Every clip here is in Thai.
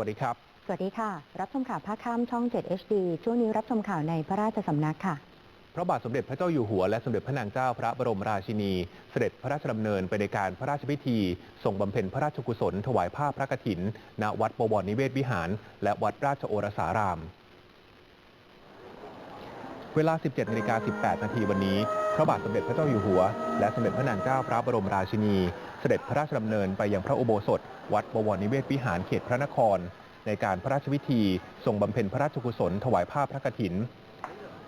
วัสดีครับ สวัสดีค่ะ รับชมข่าวภาคค่ำช่อง 7 HD ช่วงนี้รับชมข่าวในพระราชสำนักค่ะ พระบาทสมเด็จพระเจ้าอยู่หัวและสมเด็จพระนางเจ้าพระบรมราชินี เสด็จพระราชดำเนินไปในการพระราชพิธีทรงบำเพ็ญพระราชกุศล ถวายผ้าพระกฐิน ณ วัดบวรนิเวศวิหาร และวัดราชโอรสาราม เวลา 17นาฬิกา18 นาทีวันนี้ พระบาทสมเด็จพระเจ้าอยู่หัว และสมเด็จพระนางเจ้าพระบรมราชินี เสด็จพระราชดำเนินไปยังพระอุโบสถ วัดบวรนิเวศวิหารเขตพระนคร ในการพระราชพิธีทรงบำเพ็ญพระราชกุศลถวายผ้าพระกฐิน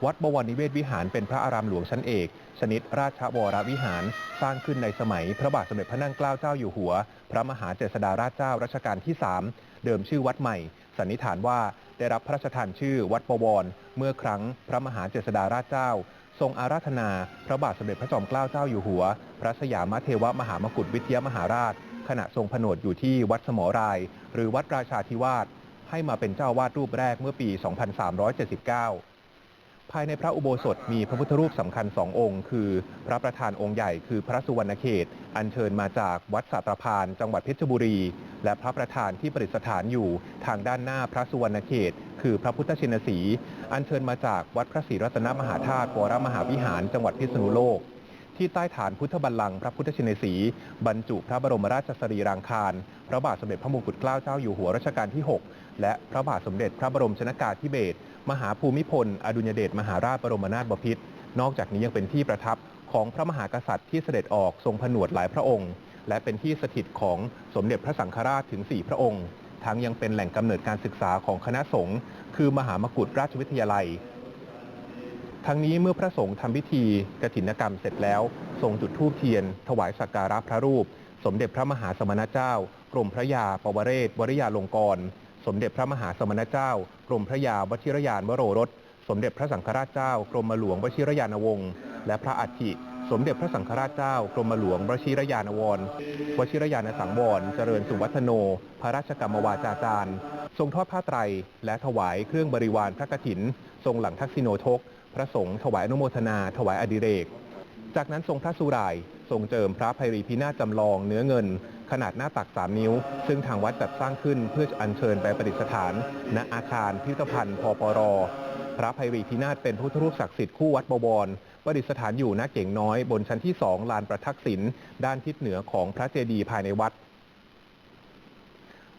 วัดบวรนิเวศวิหารเป็นพระอารามหลวงชั้นเอก ชนิดราชวรวิหารสร้างขึ้นในสมัย พระบาทสมเด็จพระนั่งเกล้าเจ้าอยู่หัว พระมหาเจษฎาราชเจ้ารัชกาลที่ 3 เดิมชื่อวัดใหม่ สันนิษฐานว่าได้รับพระราชทานชื่อวัดบวรเมื่อครั้งพระมหาเจษฎาราชเจ้า ทรงอาราธนา พระบาทสมเด็จพระจอมเกล้าเจ้าอยู่หัว พระสยามเทวมหามกุฏวิทยามหาราช ขณะทรงผนวดอยู่ที่วัดสมอราย หรือวัดราชาธิวาสให้มาเป็นเจ้าวาดรูปแรกเมื่อปี 2379 ภายในพระอุโบสถมีพระพุทธรูปสำคัญสององค์ คือพระประธานองค์ใหญ่คือพระสุวรรณเขต อัญเชิญมาจากวัดสัตรพาน จังหวัดเพชรบุรี และพระประธานที่ประดิษฐานอยู่ทางด้านหน้าพระสุวรรณเขต คือพระพุทธชินสี อัญเชิญมาจากวัดพระศรีรัตนมหาธาตุวรมหาวิหารจังหวัดพิษณุโลก ที่ใต้ฐานพุทธบัลลังก์พระพุทธชินสีบรรจุพระบรมราชสรีรางคาร พระบาทสมเด็จพระมงกุฎเกล้าเจ้าอยู่หัวรัชกาลที่ 6 และพระบาทสมเด็จพระบรมชนากาธิเบศรมหาภูมิพล อดุลยเดชมหาราชบรมนาถบพิตรนอกจากนี้ยังเป็นที่ประทับของพระมหากษัตริย์ที่เสด็จออกทรงผนวดหลายพระองค์ และเป็นที่สถิตของสมเด็จพระสังฆราชถึง 4 พระองค์ ทั้งยังเป็นแหล่งกำเนิดการศึกษาของคณะสงฆ์คือมหามกุฏราชวิทยาลัย ทั้งนี้เมื่อพระสงฆ์ทำพิธีกฐินกรรมเสร็จแล้วทรงจุดธูปเทียน ถวายสักการะพระรูป สมเด็จพระมหาสมณเจ้ากรมพระยาปวเรศวริยาลงกร สมเด็จพระมหาสมณเจ้ากรมพระยาวชิรยานวโรรส สมเด็จพระสังฆราชเจ้ากรมหลวงวชิรยานวงศ์และพระอัฐิสมเด็จพระสังฆราชเจ้ากรมหลวงวชิรยานวรวชิรยานสังวร เจริญสุวัฒโน พระราชกรรมวาจาจารย์ ทรงทอดผ้าไตร และถวายเครื่องบริวารพระกฐิน ทรงหลังทักษิโนทก ระสงฆ์ถวายอนุโมทนา ถวายอดิเรก จากนั้นทรงพระสุรายทรงเจิมพระภัยรีพินาศจำลองเนื้อเงิน ขนาดหน้าตัก 3 นิ้ว ซึ่งทางวัดจัดสร้างขึ้นเพื่ออัญเชิญไปประดิษฐาน ณอาคารพิพิธภัณฑ์พปร พระภัยรีพินาศเป็นพุทธรูปศักดิ์สิทธิ์คู่วัดบวรประดิษฐานอยู่ณเก่งน้อยบนชั้นที่ 2 ลานประทักษิณด้านทิศเหนือของพระเจดีย์ภายในวัด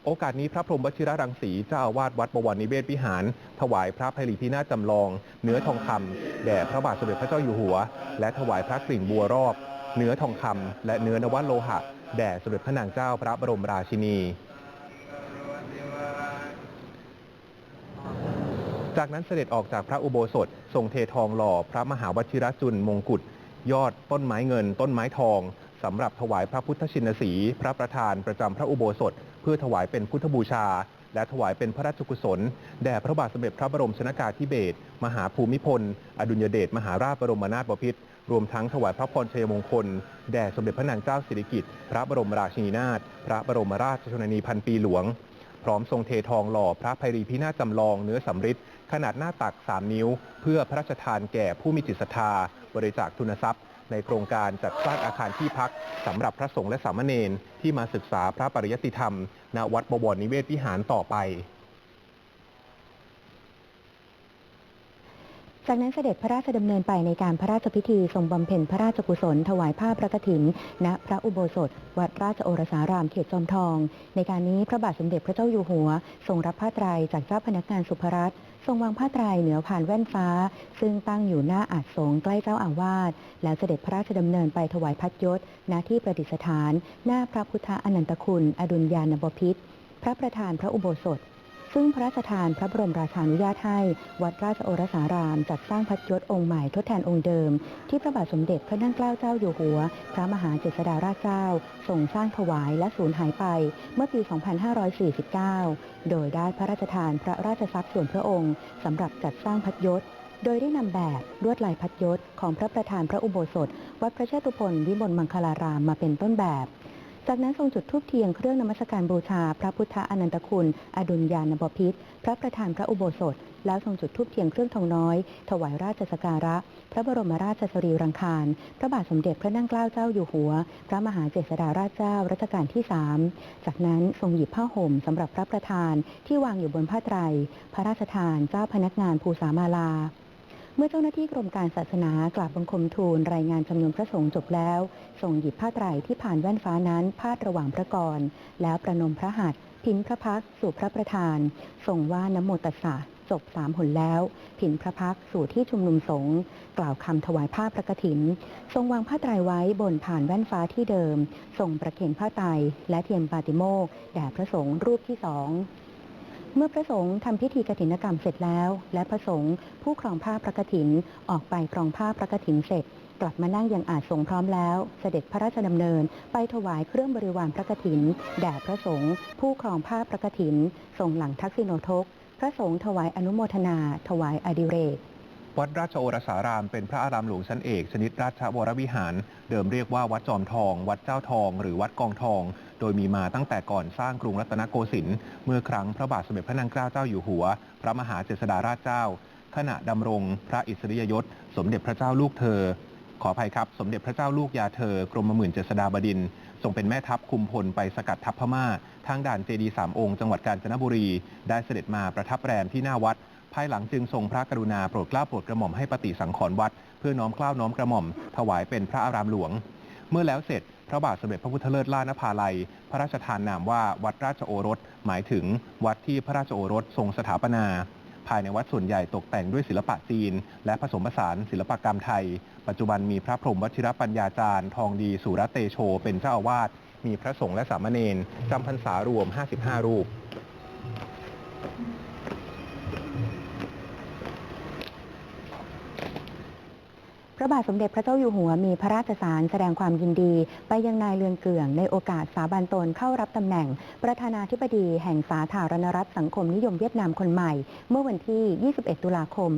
โอกาสนี้พระพรหมวชิรรังสีเจ้าอาวาสวัดบวรนิเวศวิหาร ถวายพระภัยรีพินาศจำลอง เนื้อทองคำแด่พระบาทสมเด็จพระเจ้าอยู่หัว และถวายพระกลิ่งบัวรอบ เนื้อทองคำและเนื้อนวัโลหะ แด่สมเด็จพระนางเจ้าพระบรมราชินีจากนั้นเสด็จออกจากพระอุโบสถทรงเททองหล่อพระมหาวชิรจุลมงกุฎยอดต้นไม้เงิน ต้นไม้ทองสำหรับถวายพระพุทธชินสี พระประธานประจำพระอุโบสถ เพื่อถวายเป็นพุทธบูชา และถวายเป็นพระราชกุศล แด่พระบาทสมเด็จพระบรมชนากาธิเบศรมหาภูมิพล อดุลยเดชมหาราชบรมนาถบพิตรรวมทั้งถวายพระพรชัยมงคล แด่สมเด็จพระนางเจ้าสิริกิติ์พระบรมราชินีนาถพระบรมราชชนนีพันปีหลวง พร้อมทรงเททองหล่อพระภัยรีพินาศจำลองเนื้อสำริดขนาดหน้าตัก 3 นิ้ว เพื่อพระราชทานแก่ผู้มีจิตศรัทธาบริจาคทุนทรัพย์ ในโครงการจัดสร้างอาคารที่พักสำหรับพระสงฆ์และสามเณรที่มาศึกษาพระปริยติธรรม ณ วัดบวรนิเวศวิหารต่อไป จากนั้นเสด็จพระราชดำเนินไปในการพระราชพิธีทรงบำเพ็ญพระราชกุศล ถวายผ้าพระกฐิน ณ พระอุโบสถ วัดราชโอรสารามเขตจอมทอง ในการนี้พระบาทสมเด็จพระเจ้าอยู่หัว ทรงรับผ้าไตรจากเจ้าพนักงานสุภรัตน์ ทรงวางผ้าไตรเหนือผ่านแว่นฟ้า ซึ่งตั้งอยู่หน้าอาจสงใกล้เจ้าอาวาสแล้วเสด็จพระราชดำเนินไปถวายพัดยศณที่ประดิษฐาน หน้าพระพุทธอนันตคุณ อดุลยานบพิษพระประธานพระอุโบสถ ซึ่งพระราชทานพระบรมราชานุญาตให้ วัดราชโอรสาราม จัดสร้างพัดยศองค์ใหม่ทดแทนองค์เดิม ที่พระบาทสมเด็จพระนั่งเกล้าเจ้าอยู่หัว พระมหาเจษฎาราชเจ้าทรงสร้างถวายและสูญหายไปเมื่อปี 2549 โดยได้พระราชทานพระราชทรัพย์ส่วนพระองค์สำหรับจัดสร้างพัดยศโดยได้นำแบบลวดลายพัดยศของพระประธานพระอุโบสถ วัดพระเชตุพนวิมลมังคลารามมาเป็นต้นแบบ จากนั้นทรงจุดธูปเทียนเครื่องนมัสการบูชา พระพุทธอนันตคุณ อดุลยานบพิษพระประธานพระอุโบสถ แล้วทรงจุดธูปเทียนเครื่องทองน้อย ถวายราชสการะ พระบรมราชสรีรังคาร พระบาทสมเด็จพระนั่งเกล้าเจ้าอยู่หัว พระมหาเจษฎาราชเจ้ารัชกาลที่สามจากนั้นทรงหยิบผ้าห่มสำหรับพระประธานที่วางอยู่บนผ้าไตร พระราชทานเจ้าพนักงานภูสามาลา เมื่อเจ้าหน้าที่กรมการศาสนากราบบังคมทูลรายงานจำนวนพระสงฆ์จบแล้วทรงหยิบผ้าไตรที่ผ่านแว่นฟ้านั้นพาดระหว่างพระกร แล้วประนมพระหัตถ์พินพระพักสู่พระประธานทรงว่านโมตัสสะจบสามหนแล้ว ผินพระพักสู่ที่ชุมนุมสงฆ์กล่าวคำถวายผ้าพระกฐิน ทรงวางผ้าไตรไว้บนผ่านแว่นฟ้าที่เดิมทรงประเคนผ้าไตรและเทียมปาติโมกแด่พระสงฆ์รูปที่สอง เมื่อพระสงฆ์ทำพิธีกฐินกรรมเสร็จแล้ว และพระสงฆ์ผู้ครองผ้าพระกฐินออกไปครองผ้าพระกฐินเสร็จ กลับมานั่งยังอาจทรงพร้อมแล้ว เสด็จพระราชดำเนิน ไปถวายเครื่องบริวารพระกฐินแด่พระสงฆ์ผู้ครองผ้าพระกฐินทรงหลังทักษิโนทก พระสงฆ์ถวายอนุโมทนา ถวายอดิเรกวัดราชโอรสารามเป็นพระอารามหลวงชั้นเอก ชนิดราชวรวิหาร เดิมเรียกว่าวัดจอมทอง วัดเจ้าทอง หรือวัดกองทอง โดยมีมาตั้งแต่ก่อนสร้างกรุงรัตนโกสินทร์เมื่อครั้งพระบาทสมเด็จพระนางเกล้าเจ้าอยู่หัว พระมหาเจษฎาราชเจ้า ขณะดำรงพระอิสริยยศ สมเด็จพระเจ้าลูกเธอ ขออภัยครับ สมเด็จพระเจ้าลูกยาเธอกรมหมื่นเจษฎาบดินทรงเป็นแม่ทัพคุมพลไปสกัดทัพพม่า ทางด่านเจดีสามองค์จังหวัดกาญจนบุรี ได้เสด็จมาประทับแรมที่หน้าวัด ภายหลังจึงทรงพระกรุณาโปรดเกล้าโปรดกระหม่อมให้ปฏิสังขรณ์วัด เพื่อน้อมเกล้าน้อมกระหม่อม ถวายเป็นพระอารามหลวง เมื่อแล้วเสร็จ พระบาทสมเด็จพระพุทธเลิศล่านภาลัย พระราชทานนามว่าวัดราชโอรส หมายถึงวัดที่พระราชโอรสทรงสถาปนา ภายในวัดส่วนใหญ่ตกแต่งด้วยศิลปะจีน และผสมผสานศิลปกรรมไทย ปัจจุบันมีพระพรหมวชิรปัญญาจารย์ ทองดีสุรเตโช เป็นเจ้าอาวาส มีพระสงฆ์และสามเณรจำพรรษารวม 55 รูป บาทสมเด็จพระเจ้าอยู่หัวมีพระราชสารแสดงความยินดี ไปยังนายเลืองเกื่องในโอกาสสาบันตนเข้ารับตำแหน่ง ประธานาธิบดีแห่งสาธารณรัฐสังคมนิยมเวียดนามคนใหม่ เมื่อวันที่ 21 ตุลาคม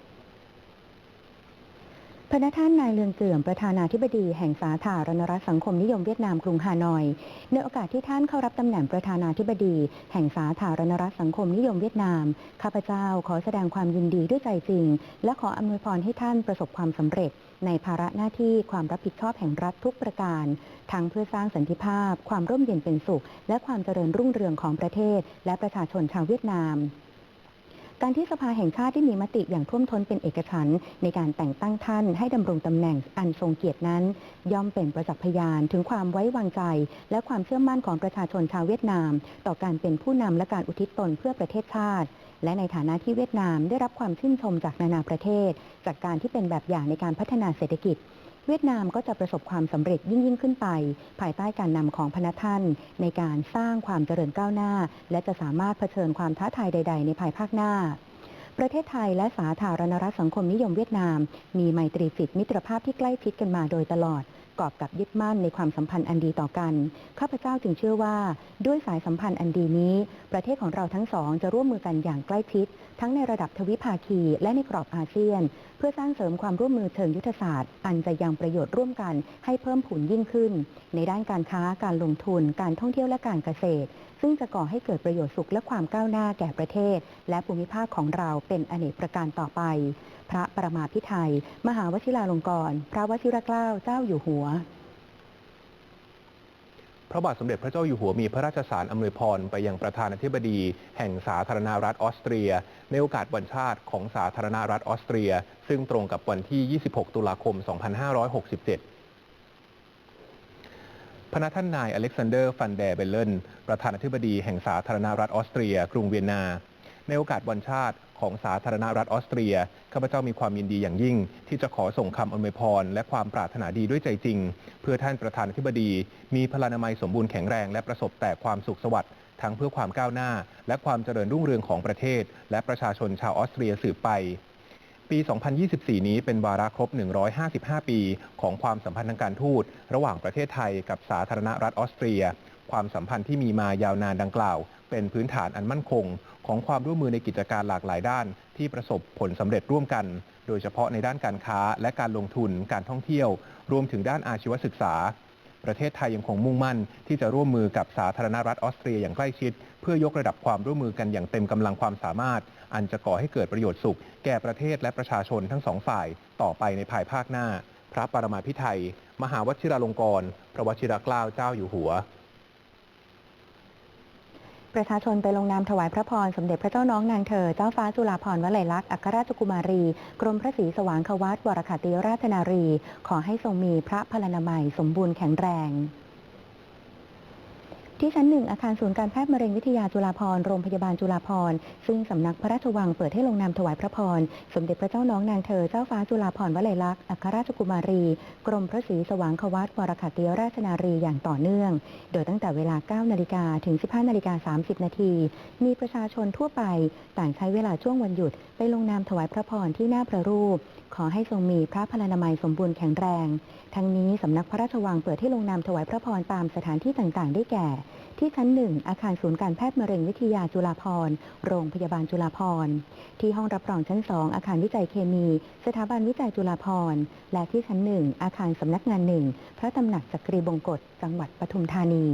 2567 พระท่านนายเลืองเกื่อมประธานาธิบดีแห่งสาธารณรัฐสังคมนิยมเวียดนามกรุงฮานอย ในโอกาสที่ท่านเข้ารับตำแหน่งประธานาธิบดี แห่งสาธารณรัฐสังคมนิยมเวียดนาม ข้าพเจ้าขอแสดงความยินดีด้วยใจจริง และขออำนวยพรให้ท่านประสบความสำเร็จ ในภาระหน้าที่ความรับผิดชอบแห่งรัฐทุกประการ ทั้งเพื่อสร้างสันติภาพ ความร่มเย็นเป็นสุข และความเจริญรุ่งเรืองของประเทศ และประชาชนชาวเวียดนาม การที่สภาแห่งชาติได้มีมติอย่างท่วมท้นเป็นเอกฉันท์ในการแต่งตั้งท่านให้ดำรงตำแหน่งอันทรงเกียรตินั้น ย่อมเป็นประจักษ์พยานถึงความไว้วางใจ และความเชื่อมั่นของประชาชนชาวเวียดนาม ต่อการเป็นผู้นำและการอุทิศตนเพื่อประเทศชาติ และในฐานะที่เวียดนามได้รับความชื่นชมจากนานาประเทศ จากการที่เป็นแบบอย่างในการพัฒนาเศรษฐกิจ เวียดนามก็จะประสบความสำเร็จยิ่งยิ่งขึ้นไป ภายใต้การนำของพนักท่าน ในการสร้างความเจริญก้าวหน้า และจะสามารถเผชิญความท้าทายใด ๆ ในภายภาคหน้าประเทศไทยและสาธารณรัฐสังคมนิยมเวียดนาม มีไมตรีจิตมิตรภาพที่ใกล้ชิดกันมาโดยตลอด กอบกับยึดมั่นในความสัมพันธ์อันดีต่อกัน ข้าพเจ้าจึงเชื่อว่า ด้วยสายสัมพันธ์อันดีนี้ ประเทศของเราทั้งสองจะร่วมมือกันอย่างใกล้ชิด ทั้งในระดับทวิภาคีและในกรอบอาเซียน เพื่อสร้างเสริมความร่วมมือเชิงยุทธศาสตร์ อันจะยังประโยชน์ร่วมกันให้เพิ่มผุนยิ่งขึ้น ในด้านการค้าการลงทุน การท่องเที่ยวและการเกษตร ซึ่งจะก่อให้เกิดประโยชน์สุขและความก้าวหน้าแก่ประเทศ และภูมิภาคของเราเป็นอเนกประการต่อไปพระประมาพิไทย มหาวชิราลงกรณ์พระวชิรเกล้าเจ้าอยู่หัว พระบาทสมเด็จพระเจ้าอยู่หัวมีพระราชสารอำนวยพร ไปยังประธานาธิบดี แห่งสาธารณรัฐออสเตรีย ในโอกาสวันชาติของสาธารณรัฐออสเตรีย ซึ่งตรงกับวันที่ 26 ตุลาคม 2567พระท่านนายอเล็กซานเดอร์ฟันเดร์เบเลนประธานาธิบดีแห่งสาธารณรัฐออสเตรีย กรุงเวียนนา ในโอกาสวันชาติ ของสาธารณรัฐออสเตรีย ข้าพเจ้ามีความยินดีอย่างยิ่ง ที่จะขอส่งคำอวยพร และความปรารถนาดีด้วยใจจริง เพื่อท่านประธานาธิบดี มีพลานามัยสมบูรณ์แข็งแรงและประสบแต่ความสุขสวัสดิ์ทั้งเพื่อความก้าวหน้า และความเจริญรุ่งเรืองของประเทศ และประชาชนชาวออสเตรียสืบไปปี 2024 นี้เป็นวาระครบ 155 ปี ของความสัมพันธ์ทางการทูต ระหว่างประเทศไทยกับสาธารณรัฐออสเตรีย ความสัมพันธ์ที่มีมายาวนานดังกล่าว เป็นพื้นฐานอันมั่นคง ของความร่วมมือในกิจการหลากหลายด้าน ที่ประสบผลสำเร็จร่วมกัน โดยเฉพาะในด้านการค้าและการลงทุนการท่องเที่ยว รวมถึงด้านอาชีวศึกษา ประเทศไทยยังคงมุ่งมั่น ที่จะร่วมมือกับสาธารณรัฐออสเตรียอย่างใกล้ชิด เพื่อยกระดับความร่วมมือกันอย่างเต็มกำลังความสามารถ อันจะก่อให้เกิดประโยชน์สุข แก่ประเทศและประชาชนทั้งสองฝ่าย ต่อไปในภายภาคหน้า พระปรมาภิไธยมหาวชิราลงกรณ์พระวชิรเกล้าเจ้าอยู่หัว ประชาชนไปลงนามถวายพระพร สมเด็จพระเจ้าน้องนางเธอ เจ้าฟ้าจุฬาภรณ์วลัยลักษณ์อัครราชกุมารี กรมพระศรีสว่างควัตวรคติราชนารี ขอให้ทรงมีพระพลานามัยสมบูรณ์แข็งแรง ที่ชั้นหนึ่งอาคารศูนย์การแพทย์มะเร็งวิทยาจุฬาภรณ์โรงพยาบาลจุฬาภรณ์ซึ่งสำนักพระราชวังเปิดให้ลงนามถวายพระพร สมเด็จพระเจ้าน้องนางเธอเจ้าฟ้าจุฬาภรณ์วลัยลักษณ์อัครราชกุมารี กรมพระศรีสว่างควัตวรคติราชนารีอย่างต่อเนื่อง โดยตั้งแต่เวลา 9 นาฬิกาถึง 15 นาฬิกา 30 นาที มีประชาชนทั่วไป ต่างใช้เวลาช่วงวันหยุด ไปลงนามถวายพระพรที่หน้าพระรูป ขอให้ทรงมีพระพลานามัยสมบูรณ์แข็งแรง ทั้งนี้สำนักพระราชวังเปิดให้ลงนามถวายพระพรตามสถานที่ต่างๆ ได้แก่ ที่ชั้นหนึ่งอาคารศูนย์การแพทย์มะเร็งวิทยาจุฬาภรณ์โรงพยาบาลจุฬาภรณ์ที่ห้องรับรองชั้นสอาคารวิจัยเคมี สถาบันวิจัยจุฬาภรณ์และที่ชั้นหนึ่งอาคารสำนักงานหนึ่งพระตำหนักจักรีบงกฎจังหวัดปทุมธานี